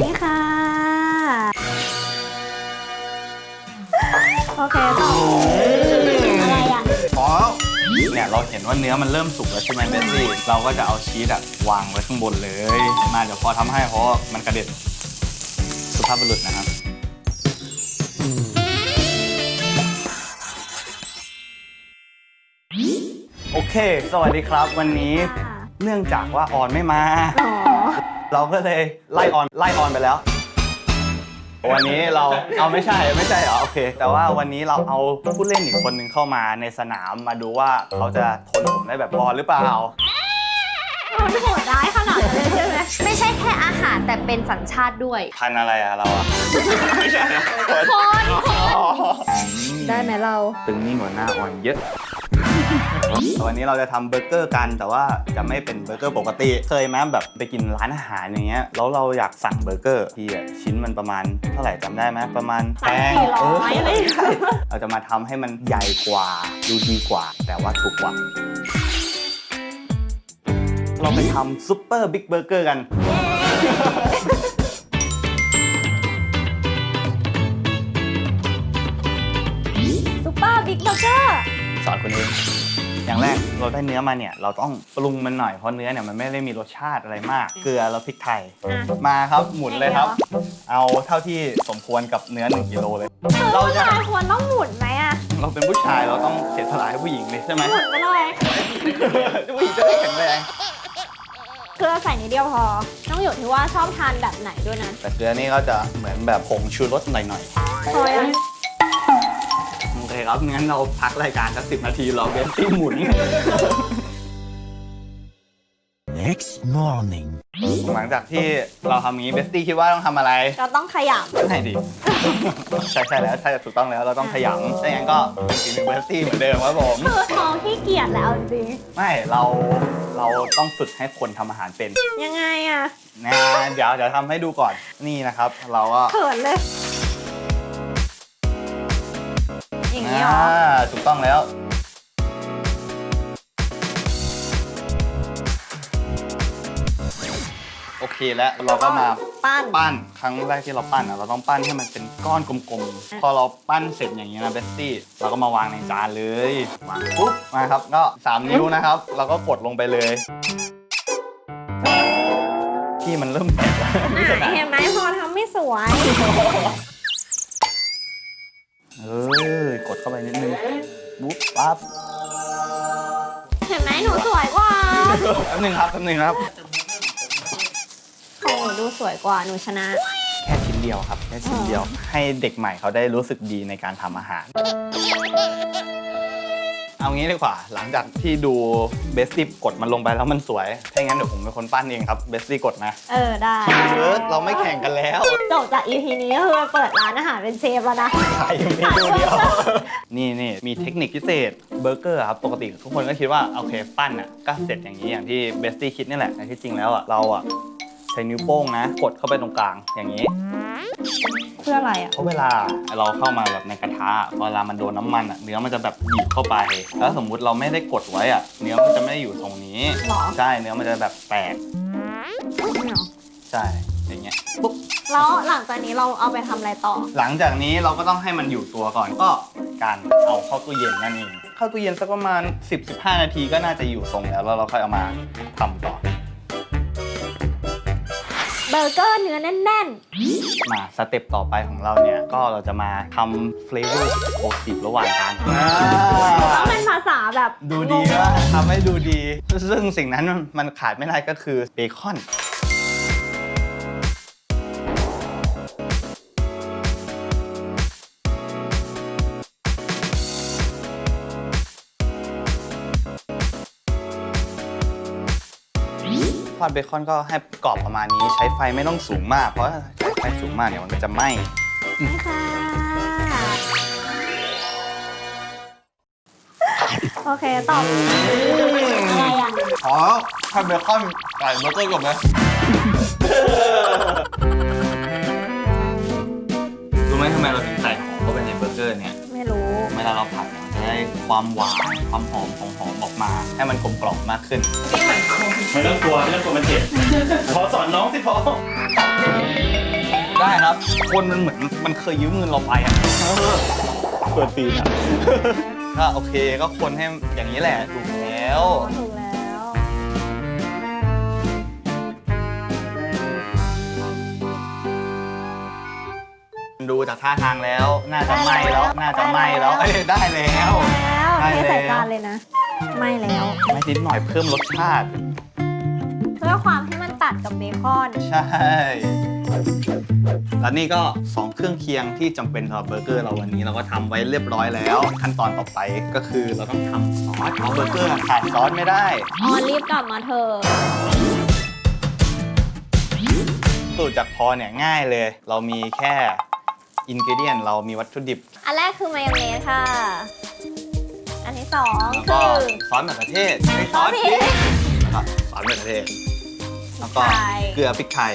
นี่ค่ะ โอเคต่ออะไรอะพอเนี่ยเราเห็นว่าเนื้อมันเริ่มสุกแล้วใช่ไหมเบสซี่ เราก็จะเอาชีสอะวางไว้ข้างบนเลย มาเดี๋ยวพอทำให้เพราะว่ามันกระเด็นสุภาพบุรุษนะครับ เค สวัสดีครับวันนี้เนื่องจากว่าออนไม่มาอ๋อเราก็เลยไล่ออนไล่ออนไปแล้ว วันนี้เราเอาไม่ใช่ไม่ใช่เหรอโอเค แต่ว่าวันนี้เราเอาผู้เล่นอีกคนหนึ่งเข้ามาในสนามมาดูว่าเขาจะทนผมได้แบบบอลหรือเปล่ามันโหดร้ายขนาดนั้นเลยใช่ไหมไม่ใช่แค่อาหารแต่เป็นสัญชาติด้วย พันอะไรอะเราอะไม่ใช่นะคนอ๋อได้ไหมเรา ตึงนี่งกว่าหน้าอ่อนเยอะ วันนี้เราจะทำเบอร์เกอร์กัน แต่ว่าจะไม่เป็นเบอร์เกอร์ปกติ เคยไหมแบบไปกินร้านอาหารอย่างเงี้ยแล้วเราอยากสั่งเบอร์เกอร์ที่อะชิ้นมันประมาณเท่าไหร่จำได้ไหมประมาณสามสี่ร้อยเอะไรอย่างเงี้ยเราจะมาทำให้มันใหญ่กว่าดูดีกว่า แต่ว่าถูกกว่าเราไปทำซุปเปอร์บิ๊กเบอร์เกอร์กันซุปเปอร์บิ๊กเบอร์เกอร์สอนคนเอง อย่างแรกเราได้เนื้อมาเนี่ยเราต้องปรุงมันหน่อยเพราะเนื้อเนี่ยมันไม่ได้มีรสชาติอะไรมาก เกลือแล้วพริกไทย อะ มาครับหมุนเลยครับ เอาเท่าที่สมควรกับเนื้อ1กิโลเลยเราผู้จะชายควรต้องหมุนไหมอะเราเป็นผู้ชายเราต้องเสียสละให้ผู้หญิงเลยใช่ไหมหมุนไปเลยผู้หญิงจะได้แข็งแรงเกลือใส่นิดเดียวพอ ต้องอยู่ที่ว่าชอบทานแบบไหนด้วยนะแต่เกลือนี่ก็จะเหมือนแบบผงชูรสหน่อยพอยังๆโอเคครับงั้นเราพักรายการสักสิบนาทีเราเบนตี้หมุน Next morning. หลังจากที่เราทำอย่างนี้เบสตี้คิดว่าต้องทำอะไรก็ต้องขยใช่ดิใช่ใช่แล้วใช่ถูกต้องแล้วเราต้องขยำถ้าอย่างนั้นก็เป็นสีหนึ่งเบสตี้เหมือนเดิมครับผมำคือท้องขี้เกียจแล้วจริง ไม่เราเราต้องฝึกให้คนทำอาหารเป็นยังไงอะนะเดี๋ยวเดี๋ยวทำให้ดูก่อนนี่นะครับ เราก็เขินเลย อย่างนี้เหรออ่าถูกต้องแล้ว โอเคแล้วเราก็มาปั้น ปั้นครั้งแรกที่เราปั้นอะเราต้องปั้นให้มันเป็นก้อนกลมๆ พอเราปั้นเสร็จอย่างนี้นะเบสตี้เราก็มาวางในจานเลยวางปุ๊บมาครับก็3นิ้วนะครับ เราก็กดลงไปเลยที่มันเริ่มแตกแล้วอะเห็นไหมพอทำไม่สวย เออกด เข้าไปนิดนึงปุ๊บปั๊บเห็นไหมหนูสวยกว่าแป๊บนึงครับแป๊บนึงครับ ของหนูดูสวยกว่าหนูชนะ แค่ชิ้นเดียวครับ แค่ชิ้นเดียว ให้เด็กใหม่เขาได้รู้สึกดีในการทำอาหาร เอางี้ดีกว่า หลังจากที่ดูเบสตี้กดมันลงไปแล้วมันสวย ถ้างั้นเดี๋ยวผมเป็นคนปั้นเองครับเบสตี้กดนะเออได้เออเราไม่แข่งกันแล้วจบจาก EP นี้ก็คือเปิดร้านอาหารเป็นเชฟแล้วนะ ใช่เมนูเดียว นี่นี่มีเทคนิคพิเศษเบอร์เกอร์ครับ ปกติทุกคนก็คิดว่าโอเคปั้นอะก็เสร็จอย่างนี้อย่างที่เบสตี้คิดนี่แหละแต่ที่จริงแล้วอะเราอะใช้นิ้วโป้งนะ กดเข้าไปตรงกลางอย่างนี้ เพื่ออะไรอะ เพราะเวลาเราเข้ามาแบบในกระทะเวลามันโดนน้ำมันอะเนื้อมันจะแบบบีบเข้าไป แล้วสมมุติเราไม่ได้กดไว้อะเนื้อมันจะไม่ได้อยู่ตรงนี้หรอ ใช่เนื้อมันจะแบบแตกไม่เอาใช่อย่างเงี้ยปุ๊บแล้วหลังจากนี้เราเอาไปทำอะไรต่อ หลังจากนี้เราก็ต้องให้มันอยู่ตัวก่อนก็การเอาเข้าตู้เย็นนั่นเองเข้าตู้เย็นสักประมาณ 10-15 นาทีก็น่าจะอยู่ทรงแล้วแล้วเราค่อยเอามาทำต่อ เบอร์เกอร์เนื้อแน่นมาสเต็ปต่อไปของเราเนี่ย ก็เราจะมาทำเฟลเวอร์โอสิบระหว่างกันๆต้องเป็นภาษาแบบดูดีว่าทำให้ดูดี ซึ่งสิ่งนั้นมันขาดไม่ได้ก็คือเบคอน อดเบคอนก็ให้กรอบประมาณนี้ ใช้ไฟไม่ต้องสูงมาก เพราะถ้าใช้ไฟสูงมากเนี่ยมันก็จะไหม้ค่ะ โอเค ตอบอะไรอะขอให้เบคอนไก่เบอร์เกอร์ก่อนไหมรู้ไหมทำไมเราถึงใส่หอมเข้าไปในเบอร์เกอร์เนี่ย ไม่รู้ เวลาเราผัดเนี่ยมันจะ ได้ความหวานความหอมของหอมออกมา ให้มันกลมกล่อมมากขึ้นไม่ต้องกลัวไม่ต้องกลัวมันเจ็บพอสอนน้องสิพอได้ครับ คนมันเหมือนมันเคยยืมเงินเราไปอะเออเปิดปีนอะก็โอเคก็คนให้อย่างนี้แหละถูกแล้ว ถูก จากท่าทางแล้ว น่าจะไหม้แล้ว น่าจะไหม้แล้วเอ้ยได้แล้ว แล้วได้เทใส่แล้วจานเลยนะ ไม่แล้ว ไม่นิดหน่อยเพิ่มรสชาติ เพื่อความที่มันตัดกับเบคอน ใช่ แล้วนี่ก็ 2 เครื่องเคียงที่จำเป็นสำหรับเบอร์เกอร์เราวันนี้เราก็ทำไว้เรียบร้อยแล้ว ขั้นตอนต่อไปก็คือเราต้องทำซอสเพราะเบอร์เกอร์ขาดซอสไม่ได้ ออนรีบกลับมาเถอะสูตรจากพอเนี่ยง่ายเลย เรามีแค่ อินกิเดียนเรามีวัตถุดิบ อันแรกคือมายองเนสค่ะ อันที่สองแล้วคืก็อซอสมะเขือเทศไม่ซอสพริกแล้วก็ซอสมะเขือเทศ แล้วก็ไข่เกลือพริกไทย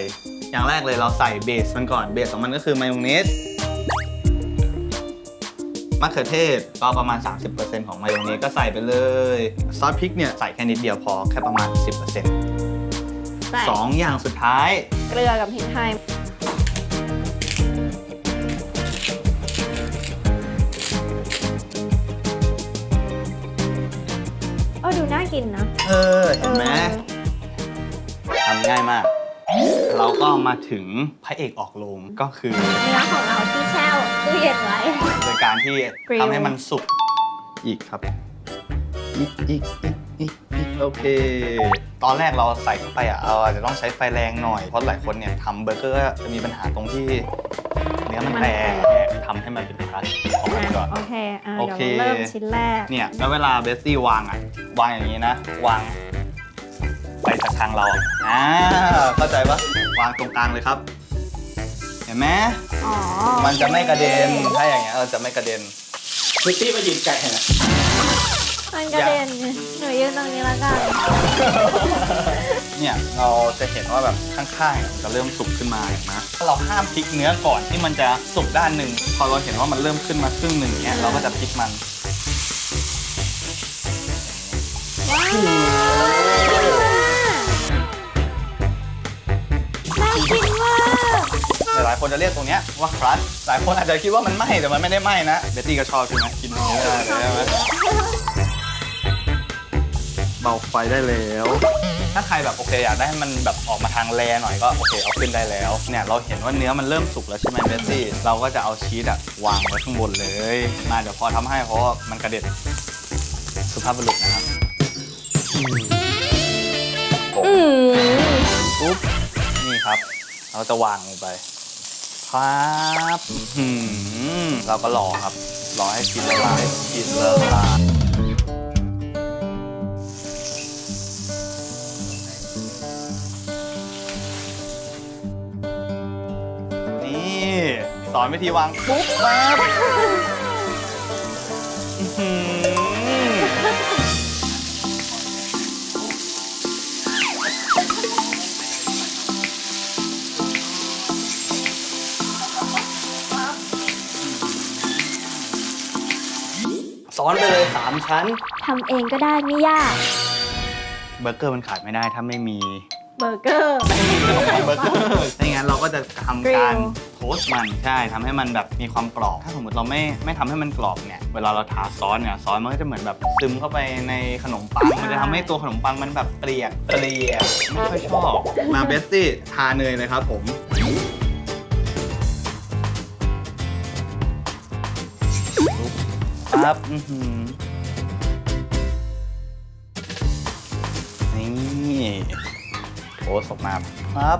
อย่างแรกเลยเราใส่เบสมันก่อน เบสของมันก็คือมายองเนส มะเขือเทศก็ประมาณ 30%ของมายองเนสก็ใส่ไปเลย ซอสพริกเนี่ยใส่แค่นิดเดียวพอแค่ประมาณ 10%ใส่สองอย่างสุดท้าย เกลือกับพริกไทย ดูน่ากินนะ เออเห็นไหมทำง่ายมาก เราก็มาถึงพระเอกออกโรงก็คือเนื้อของเราที่แช่ตู้เย็นไว้ โดยการที่กริลทำให้มันสุกอีกครับอีกอีกอีกอีกอีกโอเค ตอนแรกเราใส่เข้าไปอะเราอาจจะต้องใช้ไฟแรงหน่อย เพราะหลายคนเนี่ยทำเบอร์เกอร์จะมีปัญหาตรงที่ เนื้อมันแตกเนี่ยทำให้มันเป็นครัชของมันก่อน โอเคอะโอเดี๋ยวเคเริ่มชิ้นแรก เนี่ยแล้วเวลาเบสซี่วางอะ วางอย่างนี้นะ วางไปจากทางเราอะอ่าเข้าใจปะวางตรงกลางเลยครับ เห็นไหมอ๋อมันจะไม่กระเด็น ถ้าอย่างเงี้ยเออจะไม่กระเด็น พิตตี้มาหยิบไก่นะ มันกระเด็นหนูยืนตรงนี้แล้วกันเนี่ยเราจะเห็นว่าแบบข้างๆมันจะเริ่มสุกขึ้นมาเห็นไหมถ้าเราห้ามพลิกเนื้อก่อนที่มันจะสุกด้านหนึ่ง พอเราเห็นว่ามันเริ่มขึ้นมาครึ่งหนึ่งเนี้ยเราก็จะพลิกมันว้าวน่ากินมากหลายๆคนจะเรียกตรงเนี้ยว่าครัชหลายคนอาจจะคิดว่ามันไหม้แต่มันไม่ได้ไหม้นะเบตตี้ก็ชอบใช่ไหมกินอย่างนี้ได้เลยใช่ไหมเบาไฟได้แล้ว ถ้าใครแบบโอเคอยากได้ให้มันแบบออกมาทางแรหน่อยก็โอเคเอาขึ้นได้แล้วเนี่ยเราเห็นว่าเนื้อมันเริ่มสุกแล้วใช่ไหมเบตตี้เราก็จะเอาชีสอะวางไว้ข้างบนเลยมาเดี๋ยวพอทำให้เพราะว่ามันกระเด็นสุภาพบุรุษนะครับผมอืมปุ๊บนี่ครับ เราจะวางลงไปครับอื้อหือเราก็รอครับรอให้ชีสละลายชีสละลาย อนวิธีวางปุ๊บปั๊บอื้อหือซ้อนไปเลย 3 ชั้น ทำเองก็ได้ไม่ยาก เบอร์เกอร์มันขายไม่ได้ถ้าไม่มี เบอร์เกอร์ เบอร์เกอร์ไม่งั้นเราก็จะทำการ Grill โทสต์มันใช่ทำให้มันแบบมีความกรอบ ถ้าสมมติเราไม่ไม่ทำให้มันกรอบเนี่ย เวลาเราทาซอสเนี่ยซอสมันก็จะเหมือนแบบซึมเข้าไปในขนมปัง มันจะทำให้ตัวขนมปังมันแบบเปรียกเปรียกไม่ค่อยชอบ มาเบสซี่ทาเนยเลยครับผม ครับอื้อหือนี่ โอ้สกมาครับ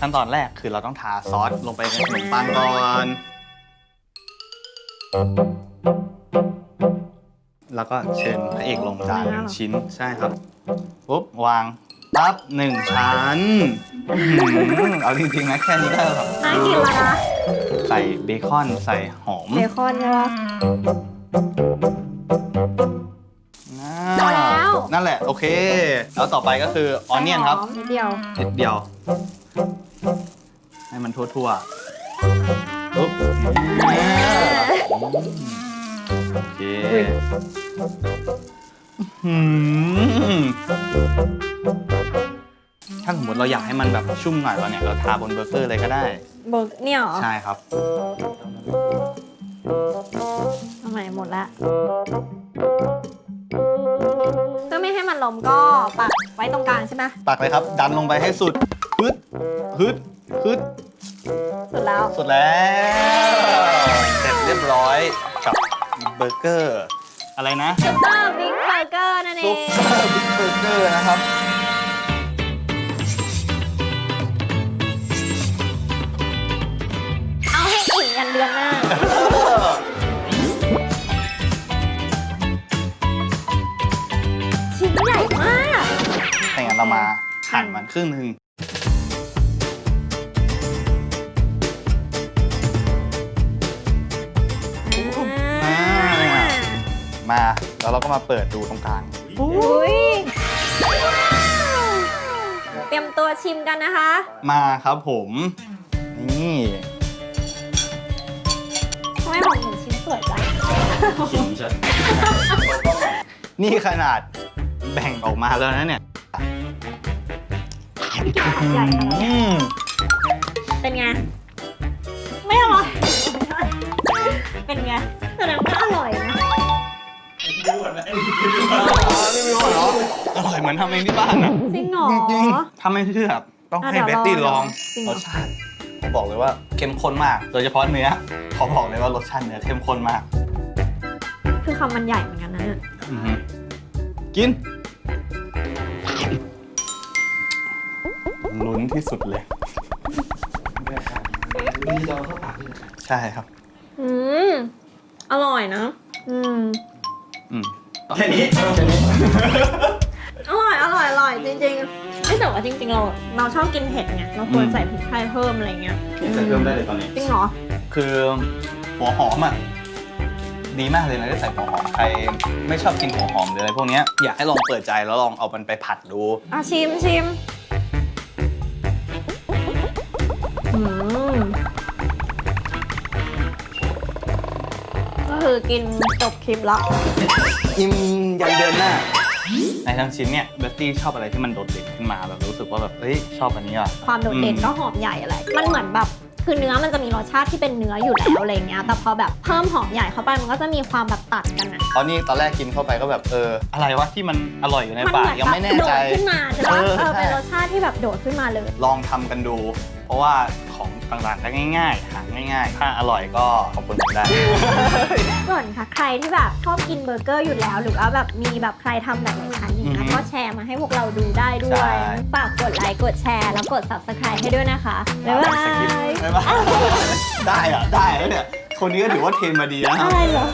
ขั้นตอนแรกคือเราต้องทาซอสลงไปในขนมปังก่อน แล้วก็เชิญพระเอกลงจานหนึ่งชิ้นใช่ครับปุ๊บวางปั๊บหนึ่งชั้นอื้อหือเอาจริงๆนะแค่นี้ก็แบบน่ากินแล้วนะ ใส่เบคอนใส่หอม เบคอนใช่ปะ น่าพอแล้วนั่นแหละ โอเค แล้วต่อไปก็คือออนเนียนครับหอมนิดเดียวนิดเดียว ให้มันทั่วๆปุ๊บโอเคอืมถ้าสมมติเราอยากให้มันแบบชุ่มหน่อยเราเนี่ยเราทาบนเบอร์เกอร์เลยก็ได้ เบิร์กเนี่ยเหรอ ใช่ครับ ทำไมหมดละ เพื่อไม่ให้มันล้มก็ปักไว้ตรงกลางใช่ไหมตักเลยครับ ดันลงไปให้สุดฮึดฮึดฮึดสุดแล้ว สุดแล้ว เสร็จเรียบร้อยกับเบอร์เกอร์ อะไรนะซุปเปอร์บิ๊กเบอร์เกอร์นั่นเอซุปง เปอร์บิ๊กเบอร์เกอร์นะครับ เอาให้อิ่มกันเดือนหน้า เรามาหั่นมันครึ่งหนึ่งอ่ามาแล้วเราก็มาเปิดดูตรงกลางอุ้ยเตรียมตัวชิมกันนะคะ มาครับผม นี่ทำไมของหนูชิ้นสวยจังขิงชัดนี่ขนาดแบ่งออกมาแล้วนะเนี่ย ใหญ่ขนาดนี้อืมเป็นไง ไม่อร่อย เป็นไงแสดงว่าอร่อยนะอร่อยเหมือนทำเองที่บ้านอะจริงเหรอจริงๆถ้าไม่เชื่อต้องให้อะเบเดี๋ยวตตี้ลลอองงจริงเหรรอสชาติผมบอกเลยว่าเข้มข้นมาก โดยเฉพาะเนื้อขอบอกเลยว่ารสชาติเนื้อเข้มข้นมากคือคำมันใหญ่เหมือนกันนะอื้อหือกิน ลุ้นที่สุดเลยดีดอเข้าปากใช่ครับ อืม อร่อยนะ อืม อืม แค่นี้แค่นี้อร่อย อร่อย อร่อยจริงๆไม่แต่ว่าจริง ๆ เรา เราชอบกินเผ็ดไง เราควรใส่พริกไทยเพิ่มอะไรเงี้ยใส่เพิ่มได้เลยตอนนี้ จริงเหรอ คือหัวหอมอะดีมากเลยนะที่ใส่หัวหอมใครไม่ชอบกินหัวหอมหรืออะไรพวกเนี้ยอยากให้ลองเปิดใจแล้วลองเอามันไปผัดดู อะชิมชิม ก็คือกินจบคลิปแล้ว อิ่มยันเดือนหน้า ในทั้งชิ้นเนี่ยเบตตี้ชอบอะไรที่มันโดดเด่นขึ้นมาแบบรู้สึกว่าแบบเฮ้ยชอบอันนี้อะความโดดเด่นอืมก็หอมใหญ่อะไร มันเหมือนแบบ คือเนื้อมันจะมีรสชาติที่เป็นเนื้ออยู่แล้วอะไรเงี้ย แต่พอแบบเพิ่มหอมใหญ่เข้าไปมันก็จะมีความแบบตัดกันอะตอนนี้ตอนแรกกินเข้าไปก็แบบเออ อะไรวะที่มันอร่อยอยู่ในมัปากเหมือนยังแบบไม่แน่โดใจ ดขึ้นมาใช่ปะเออเออใช่ เป็นรสชาติที่แบบโดดขึ้นมาเลย ลองทำกันดู เพราะว่าของต่างๆก็ง่ายๆหาง่ายๆ ถ้าอร่อยก็ขอบคุณผมได้ ส่วนค่ะใครที่แบบชอบกินเบอร์เกอร์อยู่แล้ว หรือว่าแบบมีแบบใครทำแบบในชั้นอย่างเงี้อืยอฮึ ก็แชร์มาให้พวกเราดูได้ด้วใช่ยฝากกดไลค์กดแชร์แล้วกด subscribe ให้ด้วยนะคะ บ๊ายบาสกิปยบ๊ายบายได้อะได้แล้วเนี่ย คนนี้ก็ถือว่าเทรนมาดีนะ อะไรเหรอ